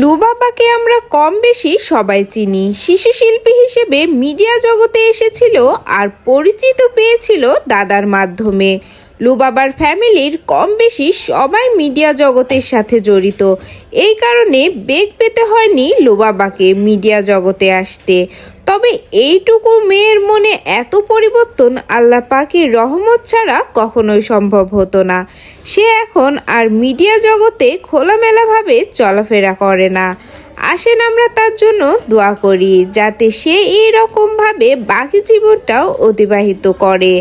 লুবাবাকে আমরা কম বেশি সবাই চিনি। শিশু শিল্পী হিসেবে মিডিয়া জগতে এসেছিল আর পরিচিত পেয়েছিল দাদার মাধ্যমে। লুবাবার ফ্যামিলির কম বেশি সবাই মিডিয়া জগতের সাথে জড়িত। এই কারণে বেগ পেতে হয়নি লুবাবাকে মিডিয়া জগতে আসতে। তবে এইটুকু মেয়ের মনে এত পরিবর্তন আল্লাহ পাকের রহমত ছাড়া কখনোই সম্ভব হতো না। সে এখন আর মিডিয়া জগতে খোলামেলাভাবে চলাফেরা করে না। আসেন আমরা তার জন্য দোয়া করি, যাতে সে এই রকমভাবে বাকি জীবনটাও অতিবাহিত করে।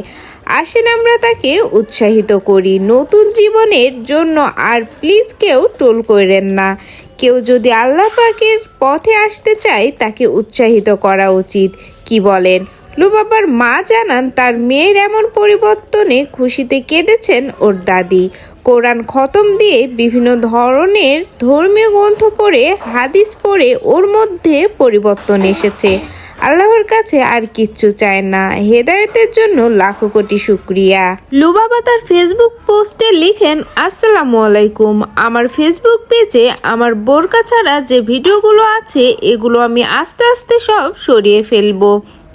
আসেন আমরা তাকে উৎসাহিত করি। নতুন জীবনের জন্য আর প্লিজ কেউ টোল করেন না। কেউ যদি আল্লাহ পাকের পথে আসতে চায়, তাকে উৎসাহিত করা উচিত। কি বলেন? লুবাবার মা জানান, তার মেয়ের এমন পরিবর্তনে খুশিতে কেঁদেছেন ওর দাদি। কোরআন খতম দিয়ে বিভিন্ন ধরনের ধর্মীয় গ্রন্থ পড়ে, হাদিস পড়ে ওর মধ্যে পরিবর্তন এসেছে। আল্লাহর কাছে আর কিচ্ছু চায় না। হেদায়েতের জন্য লাখো কোটি শুক্রিয়া। লুবাবা তার ফেসবুক পোস্টে লিখেন, আসসালামু আলাইকুম। আমার ফেসবুক পেজে আমার বোরকা ছাড়া যে ভিডিওগুলো আছে, এগুলো আমি আস্তে আস্তে সব সরিয়ে ফেলব।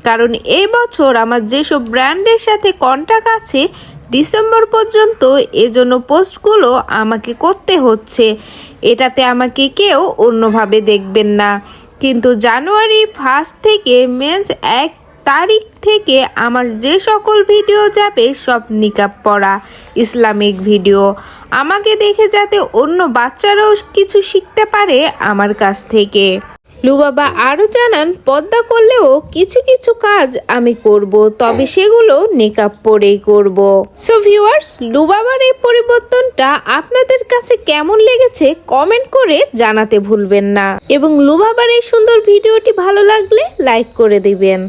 কারণ এই বছর আমার যেসব ব্র্যান্ডের সাথে কন্ট্যাক্ট আছে, ডিসেম্বর পর্যন্ত এজন্য পোস্টগুলো আমাকে করতে হচ্ছে। এটাতে আমাকে কেউ অন্যভাবে দেখবেন না। কিন্তু জানুয়ারি ফার্স্ট থেকে মেন্স এক তারিখ থেকে আমার যে সকল ভিডিও যাবে সব নিকাব পড়া, ইসলামিক ভিডিও আমাকে দেখে যাতে অন্য বাচ্চারাও কিছু শিখতে পারে আমার কাছ থেকে। লুবাবা আরও জানান, পদ্মা করলেও কিছু কিছু কাজ আমি করব, তবে সেগুলো নেকাপ পরেই করব। সো ভিউয়ার্স লুবাবার এই পরিবর্তনটা আপনাদের কাছে কেমন লেগেছে কমেন্ট করে জানাতে ভুলবেন না। এবং লুবাবার এই সুন্দর ভিডিওটি ভালো লাগলে লাইক করে দিবেন।